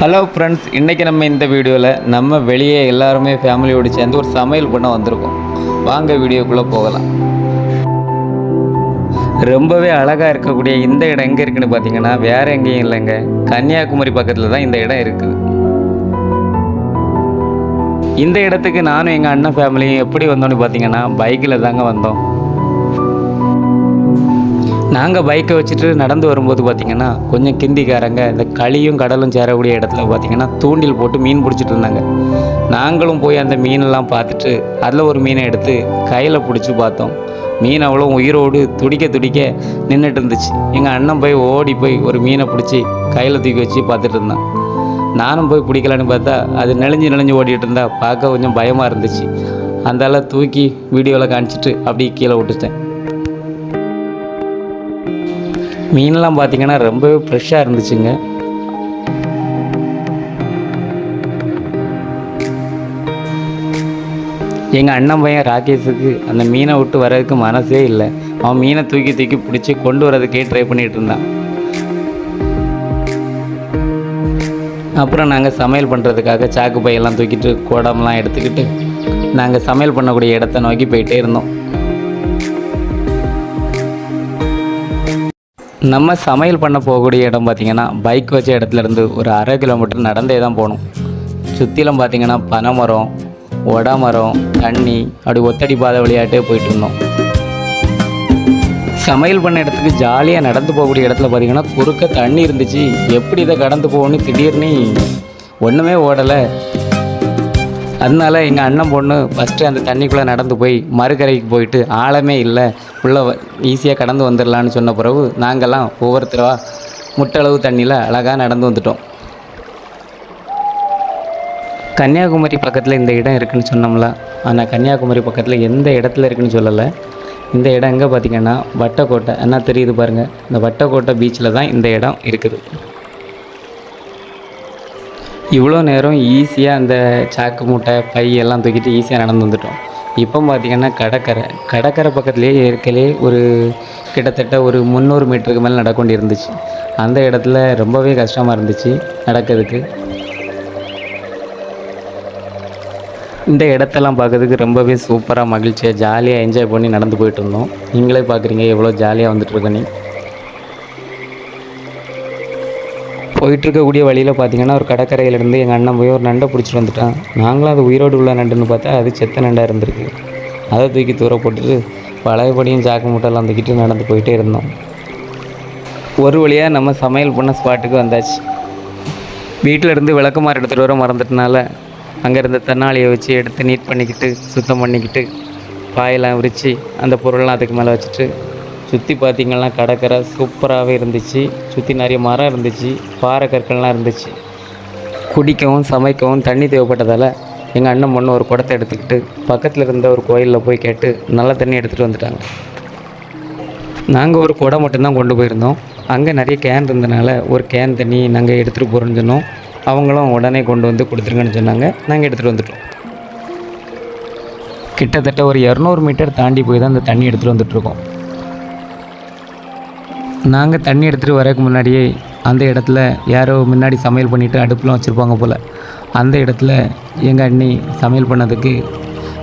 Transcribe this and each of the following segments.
Hello friends இன்றைக்கி நம்ம இந்த வீடியோவில் நம்ம வெளியே எல்லாருமே ஃபேமிலியோடு சேர்ந்து ஒரு சமையல் பண்ண வந்திருக்கோம். வாங்க வீடியோக்குள்ளே போகலாம். ரொம்பவே அழகாக இருக்கக்கூடிய இந்த இடம் எங்கே இருக்குன்னு பார்த்தீங்கன்னா வேறு எங்கேயும் இல்லைங்க. கன்னியாகுமரி பக்கத்தில் தான் இந்த இடம் இருக்குது இந்த இடத்துக்கு நானும் எங்கள் அண்ணன் ஃபேமிலியும் எப்படி வந்தோன்னு பார்த்தீங்கன்னா பைக்கில் தாங்க வந்தோம். நாங்கள் பைக்கை வச்சுட்டு நடந்து வரும்போது பார்த்திங்கன்னா கொஞ்சம் கிந்திக்காரங்க இந்த களியும் கடலும் சேரக்கூடிய இடத்துல பார்த்தீங்கன்னா தூண்டில் போட்டு மீன் பிடிச்சிட்டு இருந்தாங்க. நாங்களும் போய் அந்த மீனெல்லாம் பார்த்துட்டு அதில் ஒரு மீனை எடுத்து கையில் பிடிச்சி பார்த்தோம். மீன் அவ்வளோ உயிரோடு துடிக்க துடிக்க நின்றுட்டு இருந்துச்சு. எங்கள் அண்ணன் போய் ஓடி போய் ஒரு மீனை பிடிச்சி கையில் தூக்கி வச்சு பார்த்துட்டு இருந்தான். நானும் போய் பிடிக்கலான்னு பார்த்தா அது நெளிஞ்சு நெளிஞ்சு ஓடிட்டு இருந்தா பார்க்க கொஞ்சம் பயமாக இருந்துச்சு. அந்தால தூக்கி வீடியோவில் காமிச்சிட்டு அப்படியே கீழே விட்டுட்டேன். மீன்லாம் பார்த்தீங்கன்னா ரொம்பவே ஃப்ரெஷ்ஷாக இருந்துச்சுங்க. எங்கள் அண்ணன் பையன் ராகேஷுக்கு அந்த மீனை விட்டு வர்றதுக்கு மனசே இல்லை. அவன் மீனை தூக்கி தூக்கி பிடிச்சி கொண்டு வரதுக்கே ட்ரை பண்ணிகிட்டு இருந்தான். அப்புறம் நாங்கள் சமையல் பண்ணுறதுக்காக சாக்கு பையெல்லாம் தூக்கிட்டு குடம்லாம் எடுத்துக்கிட்டு நாங்கள் சமையல் பண்ணக்கூடிய இடத்த நோக்கி போயிட்டே இருந்தோம். நம்ம சமையல் பண்ண போகக்கூடிய இடம் பார்த்திங்கன்னா பைக் வச்ச இடத்துல இருந்து ஒரு அரை கிலோமீட்டர் நடந்தே தான் போகணும். சுற்றிலும் பார்த்திங்கன்னா பனைமரம் மரம் தண்ணி அப்படி ஒத்தடி பாதை வழியாட்டே போயிட்டு இருந்தோம். சமையல் பண்ண இடத்துக்கு ஜாலியாக நடந்து போகக்கூடிய இடத்துல பார்த்திங்கன்னா குறுக்க தண்ணி இருந்துச்சு. எப்படி இதை கடந்து போகணும்னு திடீர்னு ஒன்றுமே ஓடலை. அதனால எங்கள் அண்ணன் பொண்ணு ஃபஸ்ட்டு அந்த தண்ணிக்குள்ளே நடந்து போய் மறுகரைக்கு போயிட்டு ஆழமே இல்லை. உள்ளே ஈஸியாக கடந்து வந்துடலான்னு சொன்ன பிறகு நாங்கள்லாம் ஒவ்வொருத்தரவா முட்டளவு தண்ணியில் அழகாக நடந்து வந்துட்டோம். கன்னியாகுமரி பக்கத்தில் இந்த இடம் இருக்குதுன்னு சொன்னோம்ல ஆனால் கன்னியாகுமரி பக்கத்தில் எந்த இடத்துல இருக்குதுன்னு சொல்லலை. இந்த இடம் எங்கே பார்த்தீங்கன்னா வட்டக்கோட்டை. என்ன தெரியுது பாருங்கள் இந்த வட்டக்கோட்டை பீச்சில் தான் இந்த இடம் இருக்குது. இவ்வளோ நேரம் ஈஸியாக அந்த சாக்கு மூட்டை பை எல்லாம் தூக்கிட்டு ஈஸியாக நடந்து வந்துட்டோம். இப்போ பார்த்திங்கன்னா கடற்கரை கடற்கரை பக்கத்துலேயே இருக்கலே ஒரு கிட்டத்தட்ட ஒரு முந்நூறு மீட்டருக்கு மேலே நடக்க இருந்துச்சு அந்த இடத்துல ரொம்பவே கஷ்டமாக இருந்துச்சு நடக்கிறதுக்கு. இந்த இடத்தெல்லாம் பார்க்கறதுக்கு ரொம்பவே சூப்பராக மகிழ்ச்சியாக ஜாலியாக என்ஜாய் பண்ணி நடந்து போயிட்டு இருந்தோம். நீங்களே பார்க்குறீங்க எவ்வளோ ஜாலியாக வந்துட்டுருக்கேன்னு போயிட்டு இருக்கக்கூடிய வழியில் பார்த்தீங்கன்னா ஒரு கடற்கரையிலேருந்து எங்கள் அண்ணன் போய் ஒரு நண்டை பிடிச்சிட்டு வந்துட்டான். நாங்களும் அது உயிரோடு உள்ள நண்டுன்னு பார்த்தா அது செத்த நண்டாக இருந்திருக்கு. அதை தூக்கி தூர போட்டுட்டு பழையபடியும் சாக்கு மூட்டைலாம் தூக்கிட்டு நடந்து போயிட்டே இருந்தோம். ஒரு வழியாக நம்ம சமையல் பண்ண ஸ்பாட்டுக்கு வந்தாச்சு. வீட்டில் இருந்து விளக்குமாறு எடுத்துகிட்டு வர மறந்துட்டனால அங்கே இருந்த தன்னாளியை வச்சு எடுத்து நீட் பண்ணிக்கிட்டு சுத்தம் பண்ணிக்கிட்டு பாயெல்லாம் விரித்து அந்த பொருள்லாம் அதுக்கு மேலே வச்சுட்டு சுற்றி பார்த்திங்கன்னா கடற்கரை சூப்பராகவே இருந்துச்சு. சுற்றி நிறைய மரம் இருந்துச்சு. பாறை கற்கள்லாம் இருந்துச்சு. குடிக்கவும் சமைக்கவும் தண்ணி தேவைப்பட்டதால் எங்கள் அண்ணன் பொண்ணு ஒரு குடத்தை எடுத்துக்கிட்டு பக்கத்தில் இருந்த ஒரு கோயிலில் போய் கேட்டு நல்ல தண்ணி எடுத்துகிட்டு வந்துட்டாங்க. நாங்கள் ஒரு குடம் மட்டும்தான் கொண்டு போயிருந்தோம். அங்கே நிறைய கேன் இருந்தனால ஒரு கேன் தண்ணி நாங்கள் எடுத்துகிட்டு போகிறோன்னு சொன்னோம். அவங்களும் உடனே கொண்டு வந்து கொடுத்துருங்கன்னு சொன்னாங்க. நாங்கள் எடுத்துகிட்டு வந்துட்டோம். கிட்டத்தட்ட ஒரு இரநூறு மீட்டர் தாண்டி போய் தான் அந்த தண்ணி எடுத்துகிட்டு வந்துட்டுருக்கோம் நாங்கள் தண்ணி எடுத்துகிட்டு வரதுக்கு முன்னாடியே அந்த இடத்துல யாரோ முன்னாடி சமையல் பண்ணிவிட்டு அடுப்புலாம் வச்சுருப்பாங்க போல். அந்த இடத்துல எங்கள் அண்ணி சமையல் பண்ணதுக்கு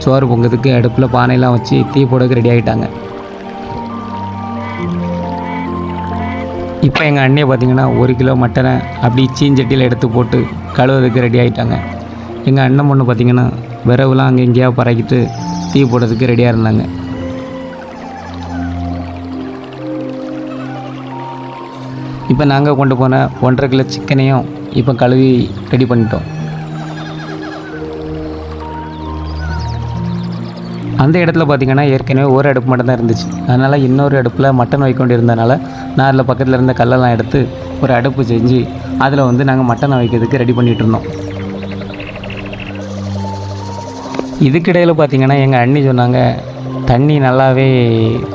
சோறு பொங்கிறதுக்கு அடுப்பில் பானையெல்லாம் வச்சு தீ போடக்கு ரெடி ஆகிட்டாங்க இப்போ எங்கள் அண்ணியை பார்த்தீங்கன்னா ஒரு கிலோ மட்டனை அப்படி சீஞ்சட்டியில் எடுத்து போட்டு கழுவுறதுக்கு ரெடி ஆகிட்டாங்க எங்கள் அண்ணன் பொண்ணு பார்த்தீங்கன்னா விரவுலாம் அங்கே எங்கேயா பறக்கிட்டு தீ போடுறதுக்கு ரெடியாக இருந்தாங்க. இப்போ நாங்கள் கொண்டு போன ஒன்றரை கிலோ சிக்கனையும் இப்போ கழுவி ரெடி பண்ணிட்டோம். அந்த இடத்துல பார்த்திங்கன்னா ஏற்கனவே ஒரு அடுப்பு மட்டும்தான் இருந்துச்சு. அதனால் இன்னொரு அடுப்பில் மட்டன் வைக்க வேண்டியிருந்தனால நான் அதில் பக்கத்தில் இருந்த கல்லெல்லாம் எடுத்து ஒரு அடுப்பு செஞ்சு அதில் வந்து நாங்கள் மட்டனை வைக்கிறதுக்கு ரெடி பண்ணிகிட்டு இருந்தோம். இதுக்கிடையில் பார்த்திங்கன்னா எங்கள் அண்ணி சொன்னாங்க தண்ணி நல்லாவே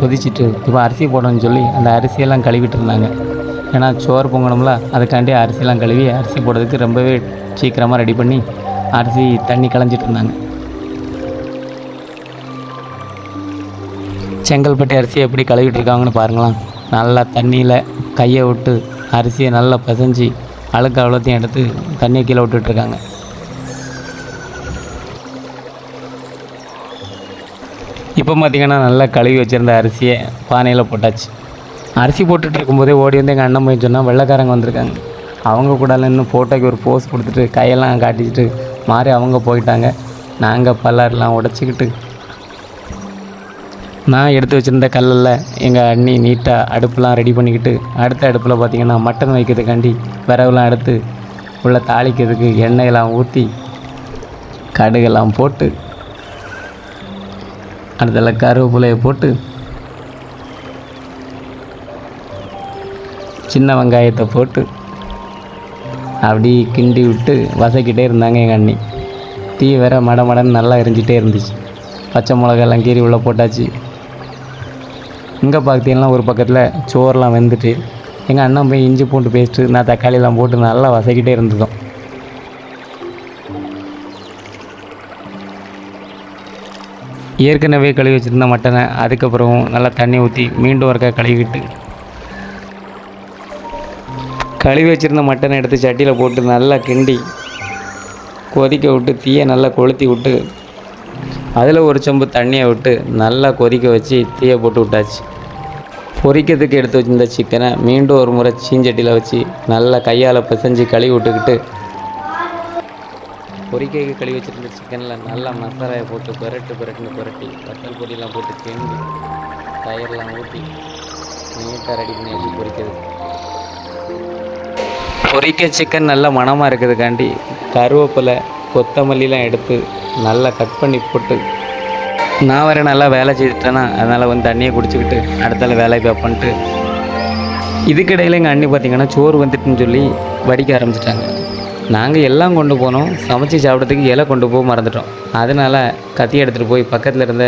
கொதிச்சிட்டு இப்போ அரிசி போடணும்னு சொல்லி அந்த அரிசியெல்லாம் கழுவிட்டு இருந்தாங்க. ஏன்னா சோறு பொங்கணும்ல அதுக்காண்டி அரிசிலாம் கழுவி அரிசி போடுறதுக்கு ரொம்பவே சீக்கிரமாக ரெடி பண்ணி அரிசி தண்ணி களைஞ்சிட்டு இருந்தாங்க. செங்கல்பட்டு அரிசியை எப்படி கழுவிட்டு இருக்காங்கன்னு பாருங்களேன். நல்லா தண்ணியில் கையை விட்டு அரிசியை நல்லா பசைஞ்சு அழுக்கு அவ்வளோத்தையும் எடுத்து தண்ணியை கீழே விட்டுட்ருக்காங்க இப்போ பார்த்திங்கன்னா நல்லா கழுவி வச்சுருந்த அரிசியை பானையில் போட்டாச்சு. அரிசி போட்டுட்டு இருக்கும்போதே ஓடி வந்து எங்கள் அண்ணன் போய் சொன்னால் வெள்ளைக்காரங்க வந்திருக்காங்க. அவங்க கூட இன்னும் ஃபோட்டோக்கு ஒரு போஸ் கொடுத்துட்டு கையெல்லாம் காட்டிக்கிட்டு மாறி அவங்க போயிட்டாங்க. நாங்கள் பல்லாரெலாம் உடச்சிக்கிட்டு நான் எடுத்து வச்சுருந்த கல்லில் எங்கள் அண்ணி நீட்டாக அடுப்புலாம் ரெடி பண்ணிக்கிட்டு அடுத்த அடுப்பில் பார்த்திங்கன்னா மட்டன் வைக்கிறதுக்காண்டி விறகுலாம் எடுத்து உள்ளே தாளிக்கிறதுக்கு எண்ணெயெல்லாம் ஊற்றி கடுகெல்லாம் போட்டு அடுத்தல கருவேப்பிலையை போட்டு சின்ன வெங்காயத்தை போட்டு அப்படி கிண்டி விட்டு வசக்கிட்டே இருந்தாங்க எங்கள் அண்ணி. தீ வேற மட மடன்னு நல்லா எரிஞ்சிட்டே இருந்துச்சு. பச்சை மிளகாலாம் கீறி உள்ளே போட்டாச்சு. இங்கே பார்த்தீங்கன்னா ஒரு பக்கத்தில் சோறுலாம் வெந்துட்டு எங்கள் அண்ணன் போய் இஞ்சி பூண்டு பேஸ்ட்டு நான் தக்காளிலாம் போட்டு நல்லா வசக்கிட்டே இருந்ததும். ஏற்கனவே கழுவி வச்சுருந்த மட்டனை அதுக்கப்புறம் நல்லா தண்ணி ஊற்றி மீண்டும் ஒருக்கா கழுவிட்டு கழுவி வச்சுருந்த மட்டனை எடுத்து சட்டியில் போட்டு நல்லா கிண்டி கொதிக்க விட்டு தீயை நல்லா கொளுத்தி விட்டு அதில் ஒரு சொம்பு தண்ணியை விட்டு நல்லா கொதிக்க வச்சு தீயை போட்டு விட்டாச்சு. பொரிக்கிறதுக்கு எடுத்து வச்சிருந்த சிக்கனை மீண்டும் ஒரு முறை சீஞ்சட்டியில் வச்சு நல்லா கையால் பிசைஞ்சு கழுவி விட்டுக்கிட்டு பொரிக்கைக்கு கழுவி வச்சுருந்த சிக்கனில் நல்லா மசாலாயை போட்டு புரட்டு புரட்டுன்னு புரட்டி கட்டல் பொடியெலாம் போட்டு கிண்டி தயிரெலாம் ஊற்றி நீட்டாக ரெடி பண்ணி வச்சு பொரிக்கிறது பொரிக்க சிக்கன் நல்ல மணமாக இருக்கிறதுக்காண்டி கருவேப்பிலை கொத்தமல்லிலாம் எடுத்து நல்லா கட் பண்ணி போட்டு நான் வேறு நல்லா வேலை செய்துட்டேன்னா அதனால் வந்து தண்ணியை குடிச்சிக்கிட்டு அடுத்தால வேலையை பார்ப்பன்ட்டு இதுக்கிடையில் எங்கள் அண்ணி பார்த்திங்கன்னா சோறு வந்துட்டுன்னு சொல்லி வடிக்க ஆரம்பிச்சிட்டாங்க. நாங்கள் எல்லாம் கொண்டு போனோம். சமைச்சு சாப்பிட்றதுக்கு இலை கொண்டு போக மறந்துட்டோம். அதனால் கத்தி எடுத்துகிட்டு போய் பக்கத்தில் இருந்த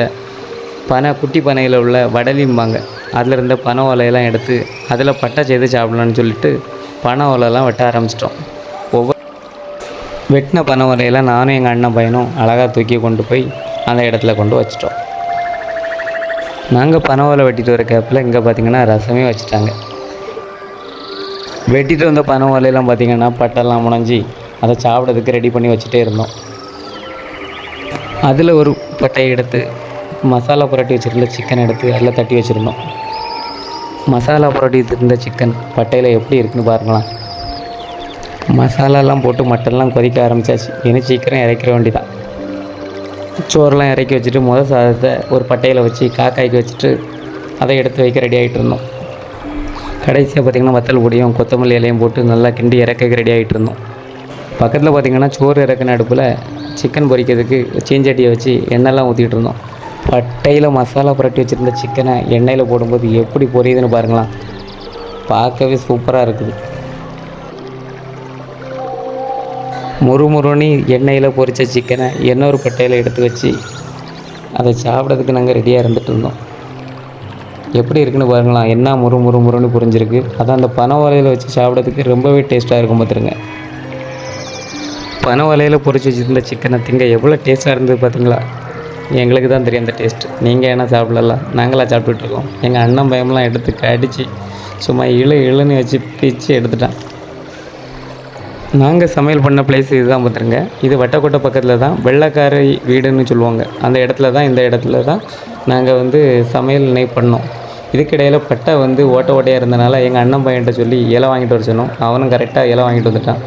பனை குட்டி பனையில் உள்ள வடலிம்பாங்க. அதில் இருந்த பனை ஓலையெல்லாம் எடுத்து அதில் பட்டை செய்து சாப்பிடலான்னு சொல்லிட்டு பனை ஓலைலாம் வெட்ட ஆரம்பிச்சிட்டோம். ஒவ்வொரு வெட்டின பனை ஓலையில் நானும் எங்கள் அண்ணன் பையனும் அழகாக தூக்கி கொண்டு போய் அந்த இடத்துல கொண்டு வச்சிட்டோம். நாங்கள் பனை ஓலை வெட்டிட்டு வர கேப்பில் இங்கே பார்த்தீங்கன்னா ரசமே வச்சுட்டாங்க. வெட்டிட்டு வந்த பனை ஓலையெல்லாம் பார்த்திங்கன்னா பட்டெல்லாம் முனைஞ்சி அதை சாப்பிட்றதுக்கு ரெடி பண்ணி வச்சுட்டே இருந்தோம். அதில் ஒரு பட்டையை எடுத்து மசாலா புரட்டி வச்சுருந்த சிக்கன் எடுத்து அதில் தட்டி வச்சுருந்தோம். மசாலா புரட்டி இருந்த சிக்கன் பட்டையில் எப்படி இருக்குன்னு பாருங்களேன். மசாலாலாம் போட்டு மட்டன்லாம் கொதிக்க ஆரம்பிச்சாச்சு. இன்னும் சீக்கிரம் இறக்கிற வேண்டிதான். சோறுலாம் இறக்கி வச்சுட்டு முதல் சாதத்தை ஒரு பட்டையில் வச்சு காக்காய்க்கு வச்சுட்டு அதை எடுத்து வைக்க ரெடி ஆகிட்டு இருந்தோம். கடைசியாக பார்த்திங்கன்னா வத்தல் பொடியும் கொத்தமல்லி இலையும் போட்டு நல்லா கிண்டி இறக்க ரெடி ஆகிட்டு இருந்தோம். பக்கத்தில் பார்த்திங்கன்னா சோறு இறக்குன அடுப்பில் சிக்கன் பொரிக்கிறதுக்கு சீஞ்சட்டியை வச்சு எண்ணெய்லாம் ஊற்றிட்டு இருந்தோம். பட்டையில் மசாலா புரட்டி வச்சுருந்த சிக்கனை எண்ணெயில் போடும்போது எப்படி பொரியுதுன்னு பாருங்களேன். பார்க்கவே சூப்பராக இருக்குது. முறுமுறுன்னு எண்ணெயில் பொரித்த சிக்கனை இன்னொரு பட்டையில் எடுத்து வச்சு அதை சாப்பிட்றதுக்கு நாங்கள் ரெடியாக இருந்துகிட்டு இருந்தோம். எப்படி இருக்குன்னு பாருங்களேன் என்ன முறு முறு முறுன்னு புரிஞ்சிருக்கு. அதான் அந்த பனைவலையில் வச்சு சாப்பிட்றதுக்கு ரொம்பவே டேஸ்ட்டாக இருக்கும் பார்த்துருங்க பனை ஓலையில் வச்சுருந்த சிக்கனை திங்க எவ்வளோ டேஸ்ட்டாக இருந்தது பார்த்தீங்களா எங்களுக்கு தான் தெரியும் அந்த டேஸ்ட் நீங்கள் என்ன சாப்பிடலாம் நாங்களாம் சாப்பிட்டுட்ருக்கோம். எங்கள் அண்ணன் பயம்லாம் எடுத்து கடிச்சு சும்மா இழு இழுன்னு வச்சு பிச்சு எடுத்துட்டான். நாங்கள் சமையல் பண்ண பிளேஸ் இதுதான் பார்த்துருங்க இது வட்டக்கோட்டை பக்கத்தில் தான் வெள்ளைக்காரை வீடுன்னு சொல்லுவாங்க. அந்த இடத்துல தான் இந்த இடத்துல தான் நாங்கள் வந்து சமையல் நெய் பண்ணோம். இதுக்கிடையில் பட்டை வந்து ஓட்ட ஓட்டையாக இருந்தனால எங்கள் அண்ணன் பையன்கிட்ட சொல்லி இலை வாங்கிட்டு வர சொன்னோம். அவனும் கரெக்டாக இலை வாங்கிட்டு வந்துட்டான்.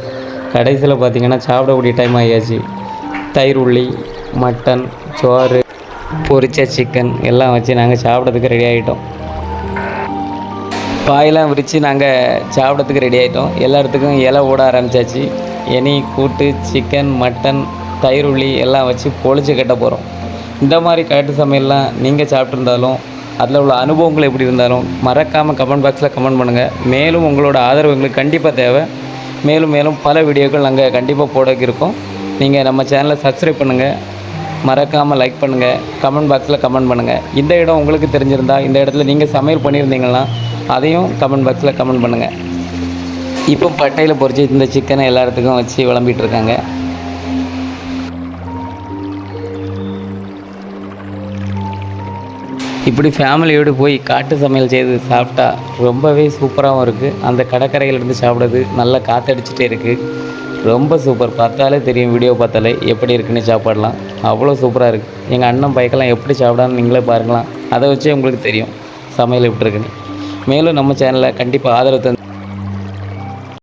கடைசியில் பார்த்திங்கன்னா சாப்பிடக்கூடிய டைம் ஆகியாச்சு. தயிர் உள்ளி மட்டன் சோறு பொரிச்ச சிக்கன் எல்லாம் வச்சு நாங்கள் சாப்பிட்றதுக்கு ரெடி ஆகிட்டோம் பாயெல்லாம் விரித்து நாங்கள் சாப்பிட்றதுக்கு ரெடி ஆகிட்டோம் எல்லா இடத்துக்கும் இலை ஓட ஆரம்பிச்சாச்சு. இனி கூட்டு சிக்கன் மட்டன் தயிர் உள்ளி எல்லாம் வச்சு பொழிச்சு கட்ட போகிறோம் இந்த மாதிரி கட்டு சமையல்லாம் நீங்கள் சாப்பிட்ருந்தாலும் அதில் உள்ள அனுபவங்கள் எப்படி இருந்தாலும் மறக்காமல் கமெண்ட் பாக்ஸில் கமெண்ட் பண்ணுங்கள் மேலும் உங்களோட ஆதரவு எங்களுக்கு கண்டிப்பாக தேவை. மேலும் மேலும் பல வீடியோக்கள் நாங்கள் கண்டிப்பாக போட இருக்கோம். நீங்கள் நம்ம சேனலை சப்ஸ்கிரைப் பண்ணுங்கள் மறக்காமல் லைக் பண்ணுங்கள் கமெண்ட் பாக்ஸில் கமெண்ட் பண்ணுங்கள் இந்த இடம் உங்களுக்கு தெரிஞ்சிருந்தா இந்த இடத்துல நீங்கள் சமையல் பண்ணியிருந்தீங்கன்னா அதையும் கமெண்ட் பாக்ஸில் கமெண்ட் பண்ணுங்கள் இப்போ பட்டையில் பொறிச்சு இந்த சிக்கனை எல்லா இடத்துக்கும் வச்சு விளம்பிட்டு இருக்காங்க. இப்படி ஃபேமிலியோடு போய் காட்டு சமையல் செய்து சாப்பிட்டா ரொம்பவே சூப்பராகவும் இருக்குது அந்த கடற்கரையிலேருந்து சாப்பிட்றது நல்லா காற்றடிச்சிட்டே இருக்குது ரொம்ப சூப்பர். பார்த்தாலே தெரியும் வீடியோ பார்த்தாலே எப்படி இருக்குன்னு சாப்பாடலாம். அவ்வளோ சூப்பராக இருக்குது எங்கள் அண்ணன் பைக்கெல்லாம் எப்படி சாப்பிடான்னு நீங்களே பாருங்களாம் அதை வச்சே உங்களுக்கு தெரியும். சமையல் எப்படி இருக்குன்னு. மேலும் நம்ம சேனலை கண்டிப்பாக ஆதரவு தந்து